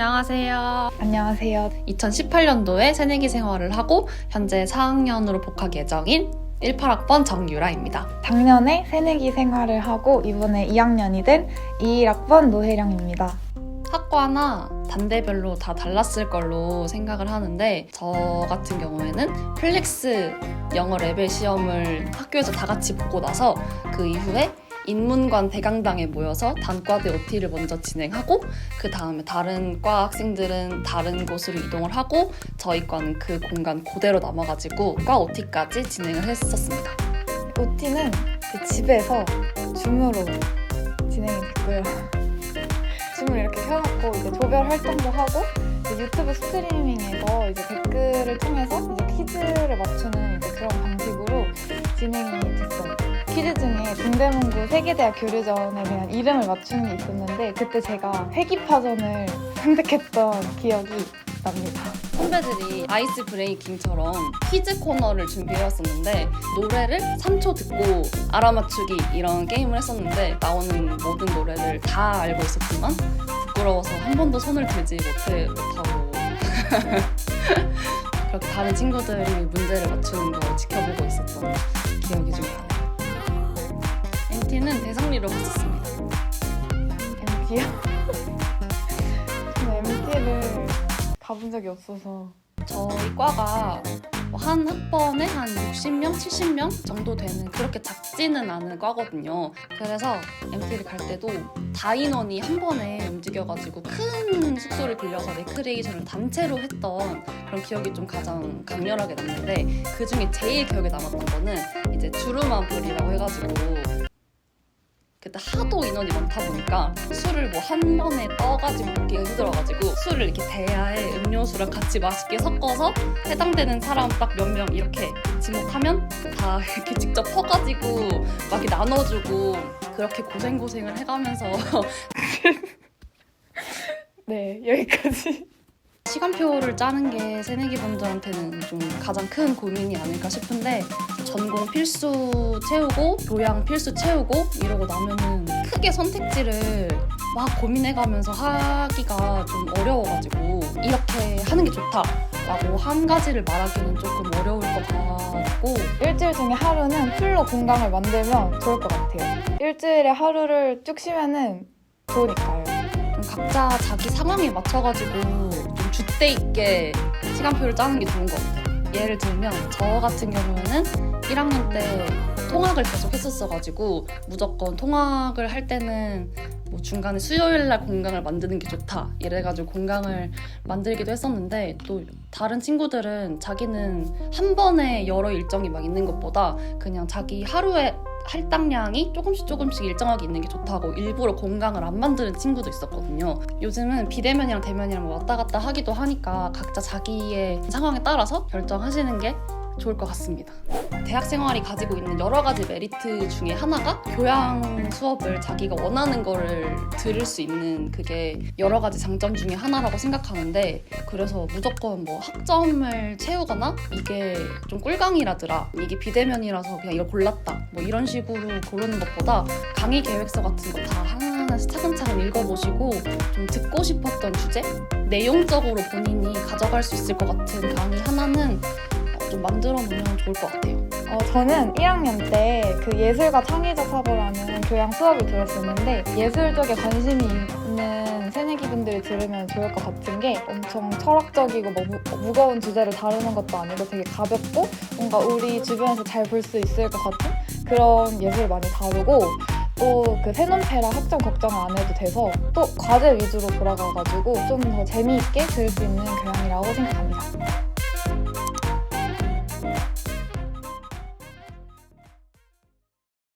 안녕하세요. 안녕하세요. 2018년도에 새내기 생활을 하고 현재 4학년으로 복학 예정인 18학번 정유라입니다. 작년에 새내기 생활을 하고 이번에 2학년이 된 21학번 노혜령입니다. 학과나 단대별로 다 달랐을 걸로 생각을 하는데 저 같은 경우에는 플렉스 영어 레벨 시험을 학교에서 다 같이 보고 나서 그 이후에 인문관 대강당에 모여서 단과대 OT를 먼저 진행하고 그 다음에 다른 과 학생들은 다른 곳으로 이동을 하고 저희 과는 그 공간 그대로 남아가지고 과 OT까지 진행을 했었습니다. OT는 그 집에서 줌으로 진행이 됐고요. 줌을 이렇게 켜놓고 이제 조별 활동도 하고 유튜브 스트리밍에서 이제 댓글을 통해서 이제 퀴즈를 맞추는 이제 그런 방식으로 진행이 됐어요. 퀴즈 중에 동대문구 세계대학 교류전에 대한 이름을 맞추는 게 있었는데 그때 제가 회기파전을 선택했던 기억이 납니다. 선배들이 아이스 브레이킹처럼 퀴즈 코너를 준비해왔었는데 노래를 3초 듣고 알아맞추기 이런 게임을 했었는데 나오는 모든 노래를 다 알고 있었지만 부끄러워서 한 번도 손을 들지 못해 못하고 그렇게 다른 친구들이 문제를 맞추는 걸 지켜보고 있었던 기억이 죠 1위는 대성리로 갔었습니다. MT요? 저는 MT를 가본 적이 없어서 저희 과가 한 학번에 한 60명, 70명 정도 되는 그렇게 작지는 않은 과거든요. 그래서 MT를 갈 때도 다 인원이 한 번에 움직여가지고 큰 숙소를 빌려서 레크레이션을 단체로 했던 그런 기억이 좀 가장 강렬하게 남는데 그 중에 제일 기억에 남았던 거는 이제 주름 마블이라고 해가지고 그때 하도 인원이 많다 보니까 술을 뭐 한 번에 떠가지고 먹기가 힘들어가지고 술을 이렇게 대야에 음료수랑 같이 맛있게 섞어서 해당되는 사람 딱 몇 명 이렇게 지목하면 다 이렇게 직접 퍼가지고 막 나눠주고 그렇게 고생고생을 해가면서 네 여기까지. 시간표를 짜는 게 새내기 분들한테는 좀 가장 큰 고민이 아닐까 싶은데 전공 필수 채우고 교양 필수 채우고 이러고 나면은 크게 선택지를 막 고민해가면서 하기가 좀 어려워가지고 이렇게 하는 게 좋다라고 한 가지를 말하기는 조금 어려울 것 같고 일주일 중에 하루는 풀로 공강을 만들면 좋을 것 같아요 일주일에 하루를 쭉 쉬면은 좋으니까요 좀 각자 자기 상황에 맞춰가지고 좀 줏대 있게 시간표를 짜는 게 좋은 것 같아요. 예를 들면 저 같은 경우에는 1학년 때 통학을 계속 했었어가지고 무조건 통학을 할 때는 뭐 중간에 수요일 날 공강을 만드는 게 좋다 이래가지고 공강을 만들기도 했었는데 또 다른 친구들은 자기는 한 번에 여러 일정이 막 있는 것보다 그냥 자기 하루에 할당량이 조금씩 조금씩 일정하게 있는 게 좋다고 일부러 공강을 안 만드는 친구도 있었거든요. 요즘은 비대면이랑 대면이랑 뭐 왔다 갔다 하기도 하니까 각자 자기의 상황에 따라서 결정하시는 게 좋을 것 같습니다. 대학 생활이 가지고 있는 여러 가지 메리트 중에 하나가 교양 수업을 자기가 원하는 거를 들을 수 있는 그게 여러 가지 장점 중에 하나라고 생각하는데 그래서 무조건 뭐 학점을 채우거나 이게 좀 꿀강이라더라 이게 비대면이라서 그냥 이걸 골랐다 뭐 이런 식으로 고르는 것보다 강의 계획서 같은 거 다 하나하나씩 차근차근 읽어보시고 좀 듣고 싶었던 주제 내용적으로 본인이 가져갈 수 있을 것 같은 강의 하나는 어, 좀 만들어 놓으면 좋을 것 같아요. 어, 저는 1학년 때 그 예술과 창의적 사고라는 교양 수업을 들었었는데 예술 쪽에 관심이 있는 새내기 분들이 들으면 좋을 것 같은 게 엄청 철학적이고 뭐 무, 무거운 주제를 다루는 것도 아니고 되게 가볍고 뭔가 우리 주변에서 잘 볼 수 있을 것 같은 그런 예술을 많이 다루고 또그 세논페라 학점 걱정 안 해도 돼서 또 과제 위주로 돌아가가지고 좀 더 재미있게 들을 수 있는 교양이라고 생각합니다.